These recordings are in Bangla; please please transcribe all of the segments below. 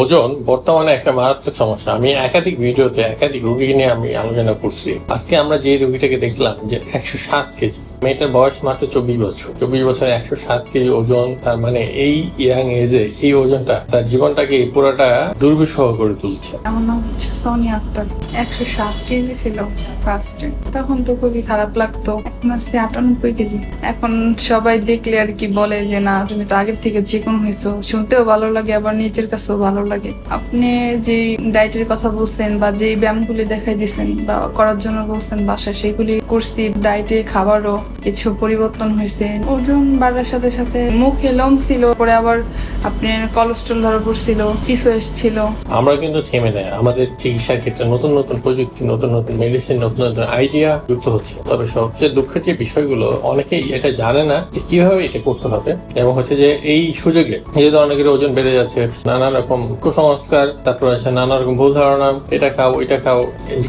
ওজন বর্তমানে একটা মারাত্মক সমস্যা। আমি একাধিক ভিডিওতে একাধিক রোগী নিয়ে আমি আলোচনা করছি। আজকে আমরা যে রোগীটাকে দেখলাম যে একশো সাত কেজি, মেয়েটার বয়স মাত্র চব্বিশ বছর। চব্বিশ বছরে একশো সাত কেজি ওজন, তার মানে এই ইয়াং এজে এই ওজনটা তার জীবনটাকে পুরোটা দুর্বিষহ করে তুলছে। আমার নাম হচ্ছে সোনিয়া আক্তার। একশো সাত কেজি ছিল ফার্স্টে তখন তো খুবই খারাপ লাগতো। আটানব্বই কেজি। এখন সবাই দেখলে আর কি বলে যে, না, তুমি তো আগের থেকে চিকন হয়েছো। শুনতেও ভালো লাগে, আবার নিজের কাছেও ভালো লাগে। আপনি যে ডায়েটের কথা বলছেন বা যে ব্যায়ামগুলি দেখাই দিচ্ছেন বা করার জন্য বলছেন বাসায়, সেগুলি করছি। ডায়েটে খাবারও কিছু পরিবর্তন হয়েছে। ওজন বাড়ার সাথে সাথে মুখে লোম ছিল, পরে আবার আপনার কোলেস্ট্রল ধরা পড়ছিল, পিছু এসছিল। আমরা কিন্তু থেমে নেয় আমাদের চিকিৎসার ক্ষেত্রে নতুন নতুন প্রযুক্তি, নতুন নতুন মেডিসিন নতুন নতুন আইডিয়া যুক্ত হচ্ছে। তবে সবচেয়ে দুঃখের যে বিষয়গুলো, অনেকেই এটা জানে না যে কীভাবে এটা করতে হবে। এবং হচ্ছে যে এই সুযোগে যেহেতু অনেকের ওজন বেড়ে যাচ্ছে নানা রকম কুসংস্কার, তারপর আছে নানা রকম ভুল ধারণা, এটা খাও এটা খাও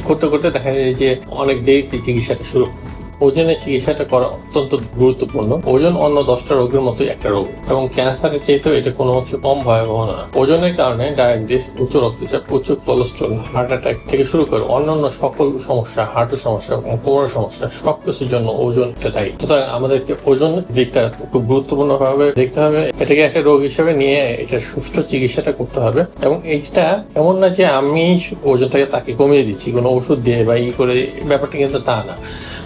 করতে করতে দেখা যায় যে অনেক দেরিতে চিকিৎসাটা শুরু হয়। ওজনের চিকিৎসাটা করা অত্যন্ত গুরুত্বপূর্ণ। ওজন অন্য দশটা রোগের মতোই একটা রোগ এবং ক্যান্সারের চাইতেও এটা কোনো অংশ কম ভয়াবহ না। ওজনের কারণে ডায়াবেটিস, উচ্চ রক্তচাপ, উচ্চ কোলেস্ট্রল হার্ট অ্যাটাক থেকে শুরু করে অন্যান্য সকল সমস্যা হার্টের সমস্যা কোমরের সমস্যা সবকিছুর জন্য ওজনটা দায়ী। সুতরাং আমাদেরকে ওজন দিকটা খুব গুরুত্বপূর্ণ ভাবে দেখতে হবে। এটাকে একটা রোগ হিসেবে নিয়ে এটা সুষ্ঠু চিকিৎসাটা করতে হবে এবং এইটা এমন না যে আমি ওজনটাকে তাকে কমিয়ে দিচ্ছি, কোনো ওষুধ দিয়ে বা ই করে, ব্যাপারটা কিন্তু তা না।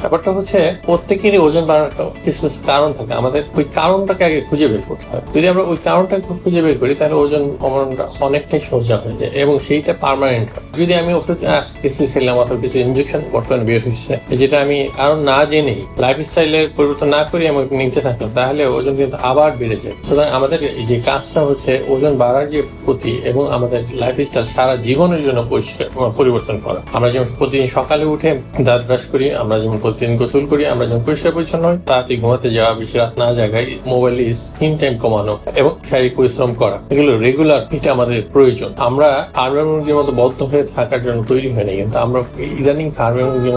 ব্যাপারটা হচ্ছে প্রত্যেকেরই ওজন বাড়ার কিছু কিছু কারণ থাকে। আমাদের ওই কারণটাকে আগে খুঁজে বের করতে হবে যদি আমরা ওই কারণটাকে খুঁজে বের করি, তাহলে ওজন কমানোটা অনেকটাই সোজা হয়ে যায় এবং সেইটা পার্মানেন্ট হয়। যদি আমি ওষুধ কিছু খেলাম অথবা কিছু ইনজেকশন বর্তমানে বের হচ্ছে যেটা আমি কারণ না জেনেই লাইফ স্টাইলের পরিবর্তন না করে আমি নিতে থাকলাম, তাহলে ওজন কিন্তু আবার বেড়ে যায়। সুতরাং আমাদের যে কাজটা হচ্ছে ওজন বাড়ার যে প্রতি এবং আমাদের লাইফ স্টাইল সারা জীবনের জন্য পরিষ্কার, পরিবর্তন করা। আমরা যেমন প্রতিদিন সকালে উঠে দাঁত ব্রাশ করি, আমরা যেমন প্রতিদিন গোসল করি, আমরা যেমন পরিষ্কার পরিচ্ছন্ন হই, তাড়াতাড়ি ঘুমাতে যাওয়া, বেশি রাত না জায়গায় মোবাইলে স্ক্রিন টাইম কমানো এবং শারীরিক পরিশ্রম করা, এগুলো রেগুলার এটা আমাদের প্রয়োজন। আমরা ফার্মের মুরগির মতো বদ্ধ হয়ে থাকার জন্য তৈরি হয়নি কিন্তু আমরা ইদানিং ফার্মের মুরগির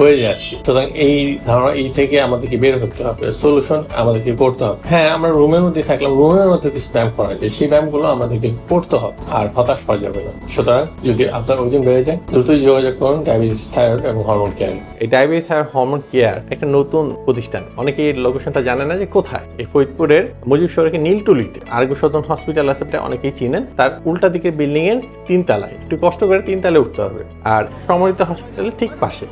হয়ে যাচ্ছি। সুতরাং এই ধারণা, এই থেকে আমাদেরকে বের হতে হবে সলিউশন আমাদেরকে করতে হবে। হ্যাঁ আমরা রুমের মধ্যে থাকলাম রুমের মধ্যে কিছু ব্যায়াম করা যায়, সেই ব্যায়ামগুলো আমাদেরকে করতে হবে, আর হতাশ হওয়া যাবে না। সুতরাং যদি আপনার ওজন বেড়ে যায়, দ্রুতই যোগাযোগ করুন ডায়াবেটিস থাইরয়েড এবং হরমোন কেয়ার এই ডায়াবেটিস আর হরমোন কেয়ার একটা নতুন প্রতিষ্ঠান। অনেকে এই লোকেশনটা জানে না যে কোথায়। এই ফরিদপুরের মুজিব সড়কে নীলটুলিতে আরগু সদন হসপিটাল আছে এটা অনেকেই চিনেন। তার উল্টা দিকে বিল্ডিং এর তিনতলায়। একটু কষ্ট করে তিন তলায় উঠতে হবে। আর সমরিত হসপিটালের ঠিক পাশে।